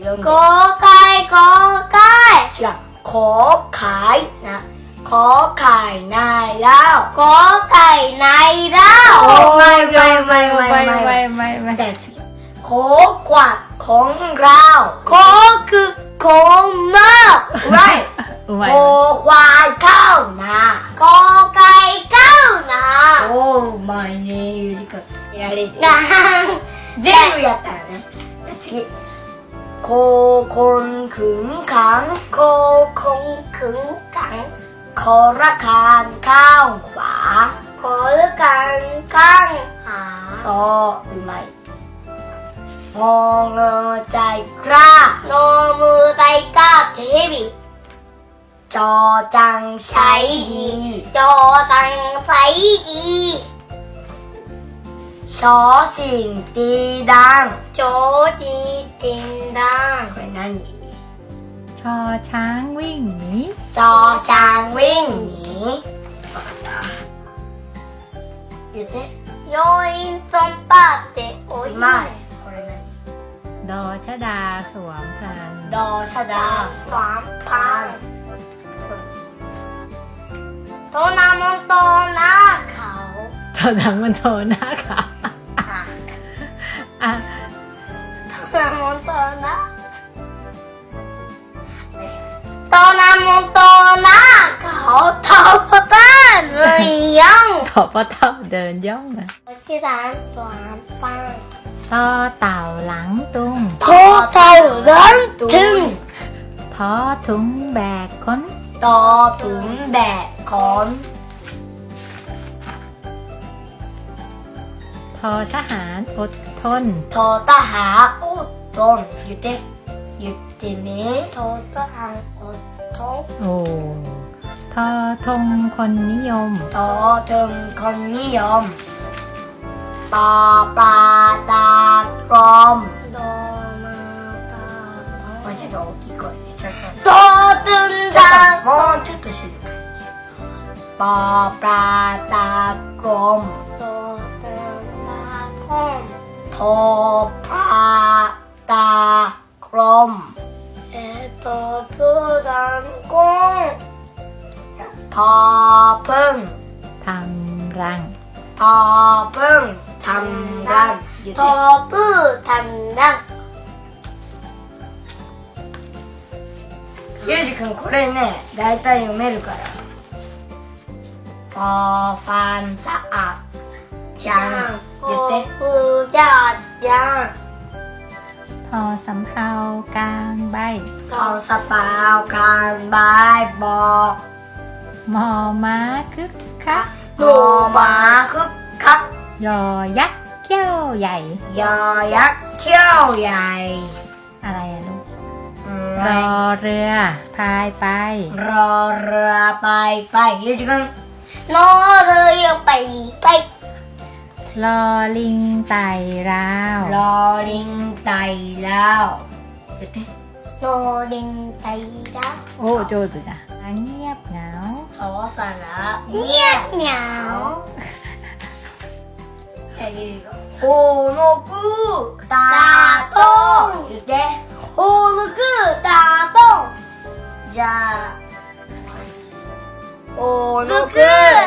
公開公開。違う。後悔な。後悔ないら後悔ないらおうまいうまいうまいまいまいまいまい次後悔こんらう後悔こんまうううまい後悔かうな後悔かうなおうまいね公開公やれて โคคนขึงขังโคคงขึงขัง ขอระคานข้าวขวา ขอระคานข้างหาซอไม่งอเงอใจกล้านอมือใจกล้าเทวีจอจังใช้ดี จอจังใช้ดีชอสิ่งตีดังโจดีติง นดัง これ何 ชอช้างวิ่งหนี จอช้างวิ่งหนี言ってโยอินซอมปาเตโอ้ย まいこれ ดอชดาสวมพลัน 何どうしゃだ สามพันโตนามนโตหน้าเขา ตอนนั้นมันโทรหน้าค่ะอ่ โตนามนโตหน้าโตนามนโตหน้าเขาทอปต้านเลยยัง ขอพ่อเท่าเดินย่องมา ที่ร้านสามปัง ต่อเต่าหลังตุง โทเท่าเดินถึง ทอถุงแบกค้น ต่อถุงแบกขอน ทอทหารอดทน ทอทหารอดทน言って言ってね โททหารอดทน โอ้ทอทงคนนิยม ต่อถึงคนนิยมปอปลาตากรม โดมาตาทอง もうちょっと大きい声でちょっと โตตึง ちょ ดา っともうちょっと静かにปอปลาตากรม โตตึงมาคม トパタクろんえっ、とプラんコン。トプんタんラントプんタん。ラントプタンラゆうじくんこれね大体読めるから「ファンサアちゃん」言って。 ยอดยาพอสำเพากลางใบ พอสะเปากลางบบอมอมาคึกคักมอมาคึกคักยอยักษ์เขี้ยวใหญ่ ยอยักษ์เขี้ยวใหญ่อะไรอะลูกรอเรือพายไป รอเรือไปไปยืนกันรอเรือไปไป รอลิงไต่ราว รอลิงไต่แล้ว言って โนลิงไตดัก โอ้โจตุจ้ะเงียบเหงา สอสาระ เงียบเหงา じゃあゆうじがほのくたと言って โฮลูกตาต้อง じゃあおのくたと